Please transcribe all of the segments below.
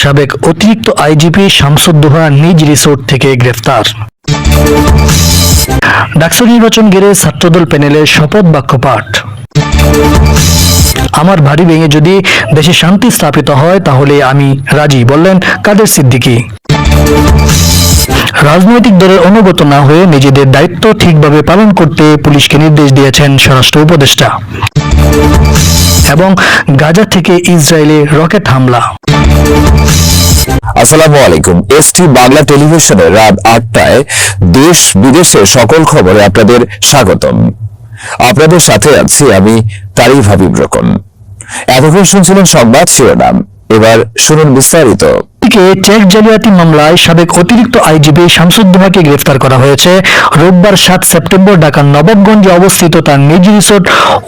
সাবেক অতিরিক্ত আইজিপি শামসুদ্দোহা নিজ রিসোর্ট থেকে গ্রেফতার। ডাকসু নির্বাচন ঘিরে ছাত্রদল প্যানেলের শপথ বাক্য পাঠ। আমার ভারী ভেঙে যদি দেশে শান্তি স্থাপিত হয়, তাহলে আমি রাজি, বললেন কাদের সিদ্দিকী। রাজনৈতিক দলের অনুগত না হয়ে নিজেদের দায়িত্ব ঠিকভাবে পালন করতে পুলিশকে নির্দেশ দিয়েছেন স্বরাষ্ট্র উপদেষ্টা। এবং গাজা থেকে ইসরায়েলে রকেট হামলা। আসসালামু আলাইকুম। এসটি বাংলা টেলিভিশনের রাত আটটায় দেশ বিদেশের সকল খবরে আপনাদের স্বাগতম। আপনাদের সাথে আছি আমি তারিফ হাবিব রকম এতক্ষণ শুনছিলেন সংবাদ শিরোনাম। এবার শুনুন বিস্তারিত। এদিকে চেক জালিয়াতি মামলায় সাবেক অতিরিক্ত আইজিপি শামসুদ্দোহাকে গ্রেফতার করা হয়েছে। রোববার সাত সেপ্টেম্বর ঢাকার নবাবগঞ্জে অবস্থিত তার নিজ রিসোর্ট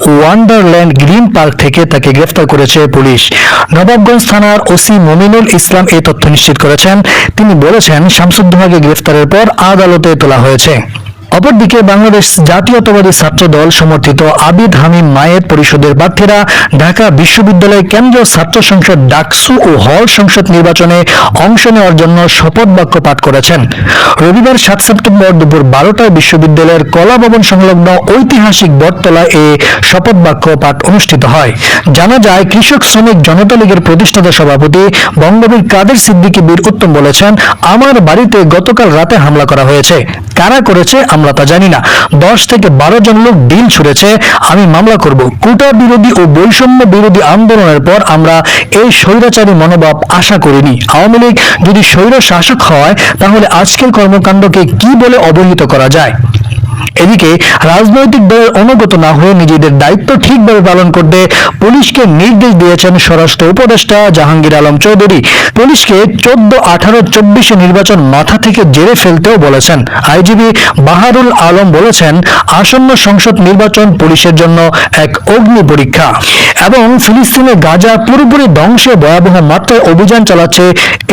ওয়ান্ডারল্যান্ড গ্রিন পার্ক থেকে তাকে গ্রেফতার করেছে পুলিশ। নবাবগঞ্জ থানার ওসি মমিনুল ইসলাম এই তথ্য নিশ্চিত করেছেন। তিনি বলেছেন শামসুদ্দোহাকে গ্রেফতারের পর আদালতে তোলা হয়েছে। অপরদিকে বাংলাদেশ জাতীয়তাবাদী ছাত্র দল সমর্থিত আবিদ হামিম মায়ের পরিষদের প্রার্থীরা ঢাকা বিশ্ববিদ্যালয় কেন্দ্রীয় ছাত্র সংসদ ডাকসু ও হল সংসদ নির্বাচনে অংশ নেওয়ার জন্য শপথ বাক্য পাঠ করেছেন। রবিবার সাত সেপ্টেম্বর দুপুর বারোটায় বিশ্ববিদ্যালয়ের কলা ভবন সংলগ্ন ঐতিহাসিক বটতলা এ শপথ বাক্য পাঠ অনুষ্ঠিত হয়। জানা যায়, কৃষক শ্রমিক জনতা লীগের প্রতিষ্ঠাতা সভাপতি বঙ্গবীর কাদের সিদ্দিকী বীর উত্তম বলেছেন, আমার বাড়িতে গতকাল রাতে হামলা করা হয়েছে। কারা করেছে আমরা তা জানি না। দশ থেকে বারো জন লোক ডিল ছুড়েছে, আমি মামলা করব। কোটা বিরোধী ও বৈষম্য বিরোধী আন্দোলনের পর আমরা এই স্বৈরাচারী মনোভাব আশা করিনি। আওয়ামী লীগ যদি স্বৈর শাসক হয়, তাহলে আজকের কর্মকাণ্ডকে কি বলে অবহিত করা যায়? এদিকে রাজনৈতিক দলের অনুগত না হয়ে নিজেদের দায়িত্ব ঠিকভাবে পালন করতে পুলিশকে নির্দেশ দিয়েছেন স্বরাষ্ট্র উপদেষ্টা জাহাঙ্গীর আলম চৌধুরী। পুলিশকে চোদ্দ আঠারো চব্বিশে নির্বাচন মাথা থেকে জেরে ফেলতেও বলেছেন। আইজিবি বাহারুল আলম বলেছেন, আসন্ন সংসদ নির্বাচন পুলিশের জন্য এক অগ্নি পরীক্ষা এবং ফিলিস্তিনে গাজা পুরোপুরি ধ্বংসে ভয়াবহ মাত্রায় অভিযান চালাচ্ছে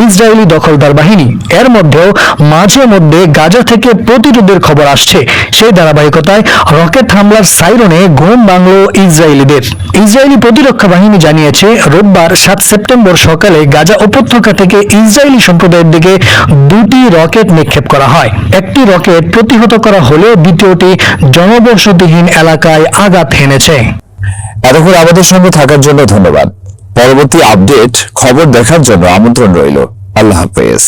ইসরায়েলি দখলদার বাহিনী। এর মধ্যেও মাঝে মধ্যে গাজা থেকে প্রতিরোধের খবর আসছে। সেই ধারাবাহিকতায় রকেট হামলার সাইরনে ঘুম ভাঙল ইসরায়েলিদের। ইসরায়েলি প্রতিরক্ষা বাহিনী জানিয়েছে, রোববার সাত সেপ্টেম্বর সকালে গাজা উপত্যকা থেকে ইসরায়েলি সম্প্রদায়ের দিকে দুটি রকেট নিক্ষেপ করা হয়। একটি রকেট প্রতিহত করা হলেও দ্বিতীয়টি জনবসতিহীন এলাকায় আঘাত হেনেছে। এতক্ষণ আমাদের সঙ্গে থাকার জন্য ধন্যবাদ। পরবর্তী আপডেট, খবর দেখার জন্য আমন্ত্রণ রইল। আল্লাহ হাফেজ।